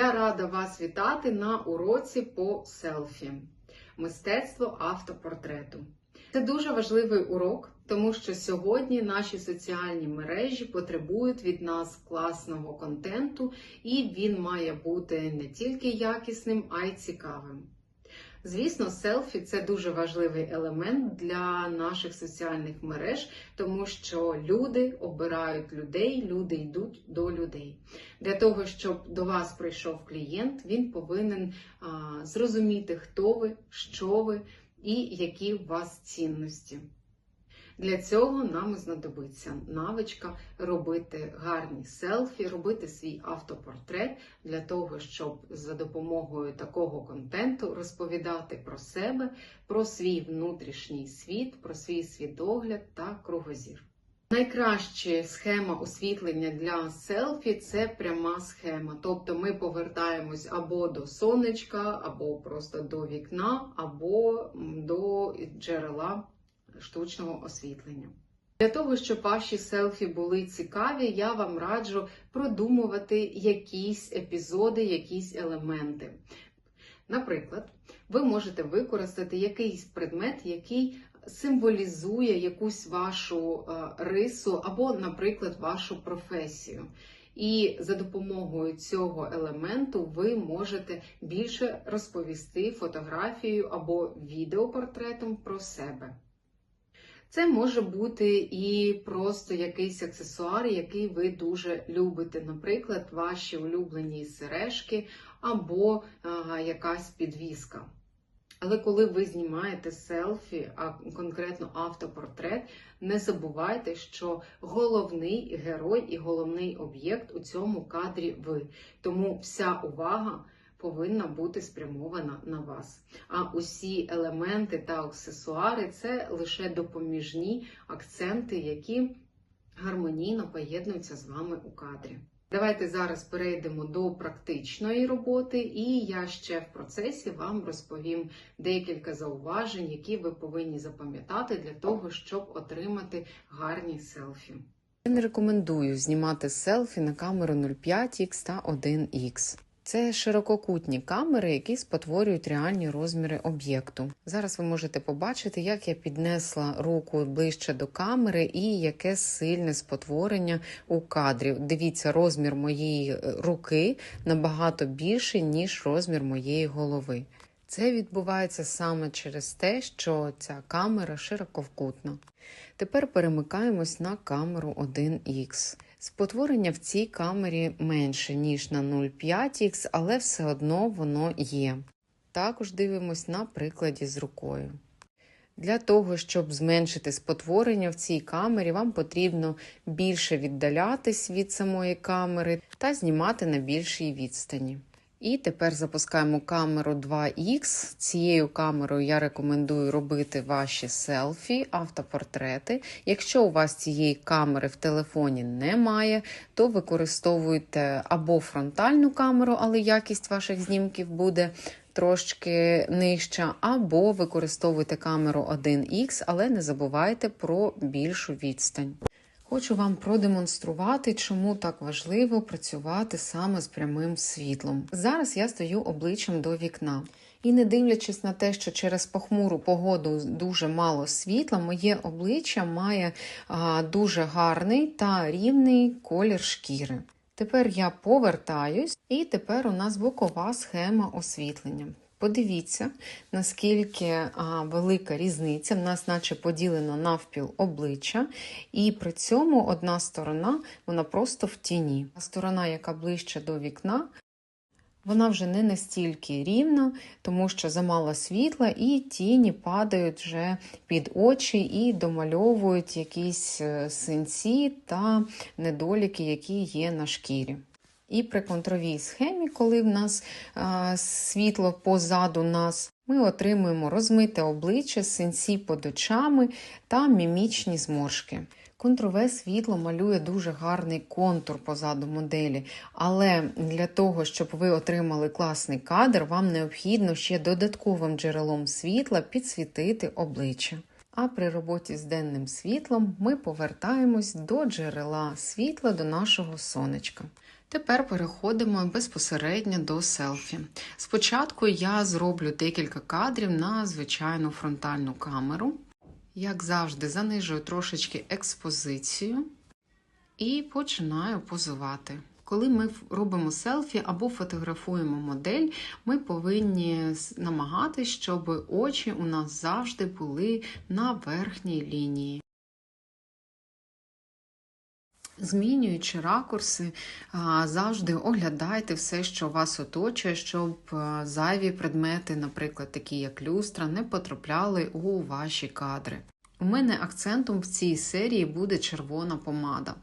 Я рада вас вітати на уроці по селфі мистецтво автопортрету. Це дуже важливий урок, тому що сьогодні наші соціальні мережі потребують від нас класного контенту, і він має бути не тільки якісним, а й цікавим. Звісно, селфі це дуже важливий елемент для наших соціальних мереж, тому що люди обирають людей, люди йдуть до людей. Для того, щоб до вас прийшов клієнт, він повинен а, зрозуміти, хто ви, що ви і які у вас цінності. Для цього нам знадобиться навичка робити гарні селфі, робити свій автопортрет для того, щоб за допомогою такого контенту розповідати про себе, про свій внутрішній світ, про свій світогляд та кругозір. Найкраща схема освітлення для селфі це пряма схема. Тобто ми повертаємось або до сонечка, або просто до вікна, або до джерела штучного освітлення. Для того, щоб ваші селфі були цікаві, я вам раджу продумувати якісь епізоди, якісь елементи. Наприклад, ви можете використати якийсь предмет, який символізує якусь вашу рису або, наприклад, вашу професію. І за допомогою цього елементу ви можете більше розповісти фотографією або відеопортретом про себе. Це може бути і просто якийсь аксесуар, який ви дуже любите, наприклад, ваші улюблені сережки або а, якась підвіска. Але коли ви знімаєте селфі, а конкретно автопортрет, не забувайте, що головний герой і головний об'єкт у цьому кадрі ви. Тому вся увага повинна бути спрямована на вас. А усі елементи та аксесуари це лише допоміжні акценти, які гармонійно поєднуються з вами у кадрі. Давайте зараз перейдемо до практичної роботи, і я ще в процесі вам розповім декілька зауважень, які ви повинні запам'ятати для того, щоб отримати гарні селфі. Я не рекомендую знімати селфі на камеру 0,5X та 1X. Це ширококутні камери, які спотворюють реальні розміри об'єкту. Зараз ви можете побачити, як я піднесла руку ближче до камери і яке сильне спотворення у кадрі. Дивіться, розмір моєї е, руки набагато більший, ніж розмір моєї голови. Це відбувається саме через те, що ця камера широковкутна. Тепер перемикаємось на камеру 1Х. Спотворення в цій камері менше, ніж на 0,5х, але все одно воно є. Також дивимось на прикладі з рукою. Для того, щоб зменшити спотворення в цій камері, вам потрібно більше віддалятись від самої камери та знімати на більшій відстані. І тепер запускаємо камеру 2Х. Цією камерою я рекомендую робити ваші селфі, автопортрети. Якщо у вас цієї камери в телефоні немає, то використовуйте або фронтальну камеру, але якість ваших знімків буде трошки нижча, або використовуйте камеру 1Х, але не забувайте про більшу відстань. Хочу вам продемонструвати, чому так важливо працювати саме з прямим світлом. Зараз я стою обличчям до вікна. І не дивлячись на те, що через похмуру погоду дуже мало світла, моє обличчя має а, дуже гарний та рівний колір шкіри. Тепер я повертаюсь, і тепер у нас бокова схема освітлення. Подивіться, наскільки велика різниця, в нас, наче поділено навпіл обличчя, і при цьому одна сторона вона просто в тіні. А сторона, яка ближче до вікна, вона вже не настільки рівна, тому що замало світла, і тіні падають вже під очі і домальовують якісь е, синці та недоліки, які є на шкірі. І при контровій схемі, коли в нас а, світло позаду нас, ми отримуємо розмите обличчя, синці під очами та мімічні зморшки. Контрове світло малює дуже гарний контур позаду моделі, але для того, щоб ви отримали класний кадр, вам необхідно ще додатковим джерелом світла підсвітити обличчя. А при роботі з денним світлом ми повертаємось до джерела світла до нашого сонечка. Тепер переходимо безпосередньо до селфі. Спочатку я зроблю декілька кадрів на звичайну фронтальну камеру. Як завжди, занижую трошечки експозицію і починаю позувати. Коли ми робимо селфі або фотографуємо модель, ми повинні намагатись, щоб очі у нас завжди були на верхній лінії. Змінюючи ракурси, завжди оглядайте все, що вас оточує, щоб зайві предмети, наприклад, такі як люстра, не потрапляли у ваші кадри. У мене акцентом в цій серії буде червона помада.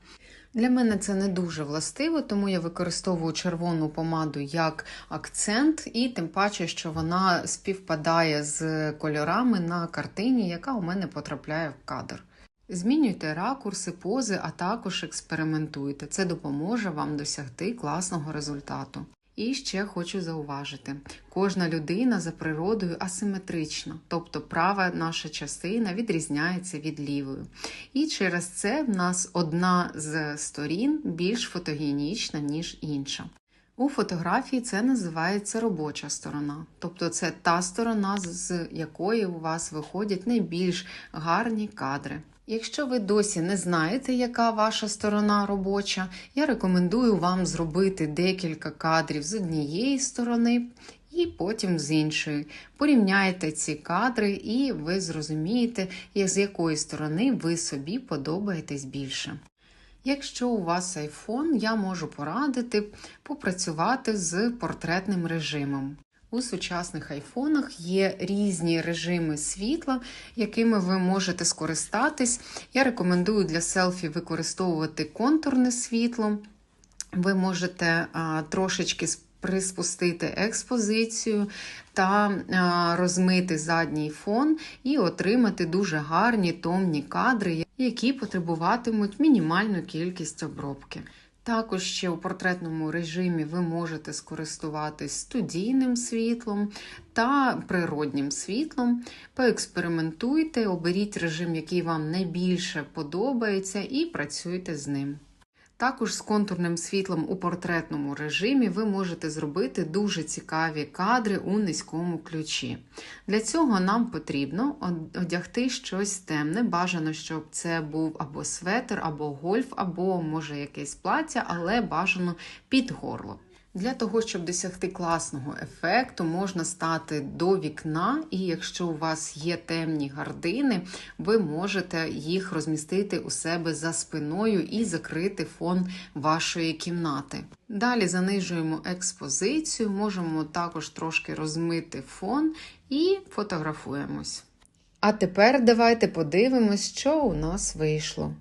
Для мене це не дуже властиво, тому я використовую червону помаду як акцент, і тим паче, що вона співпадає з кольорами на картині, яка у мене потрапляє в кадр. Змінюйте ракурси, пози, а також експериментуйте. Це допоможе вам досягти класного результату. І ще хочу зауважити: кожна людина за природою асиметрична, тобто права наша частина відрізняється від лівої. І через це в нас одна з сторін більш фотогенічна, ніж інша. У фотографії це називається робоча сторона, тобто це та сторона, з якої у вас виходять найбільш гарні кадри. Якщо ви досі не знаєте, яка ваша сторона робоча, я рекомендую вам зробити декілька кадрів з однієї сторони і потім з іншої. Порівняйте ці кадри, і ви зрозумієте, з якої сторони ви собі подобаєтесь більше. Якщо у вас iPhone, я можу порадити попрацювати з портретним режимом. У сучасних айфонах є різні режими світла, якими ви можете скористатись. Я рекомендую для селфі використовувати контурне світло. Ви можете а, трошечки приспустити експозицію та а, розмити задній фон і отримати дуже гарні томні кадри, які потребуватимуть мінімальну кількість обробки. Також ще у портретному режимі ви можете скористуватись студійним світлом та природнім світлом. Поекспериментуйте, оберіть режим, який вам найбільше подобається, і працюйте з ним. Також з контурним світлом у портретному режимі ви можете зробити дуже цікаві кадри у низькому ключі. Для цього нам потрібно одягти щось темне. Бажано, щоб це був або светр, або гольф, або, може, якесь плаття, але бажано під горло. Для того, щоб досягти класного ефекту, можна стати до вікна, і якщо у вас є темні гардини, ви можете їх розмістити у себе за спиною і закрити фон вашої кімнати. Далі занижуємо експозицію, можемо також трошки розмити фон і фотографуємось. А тепер давайте подивимось, що у нас вийшло.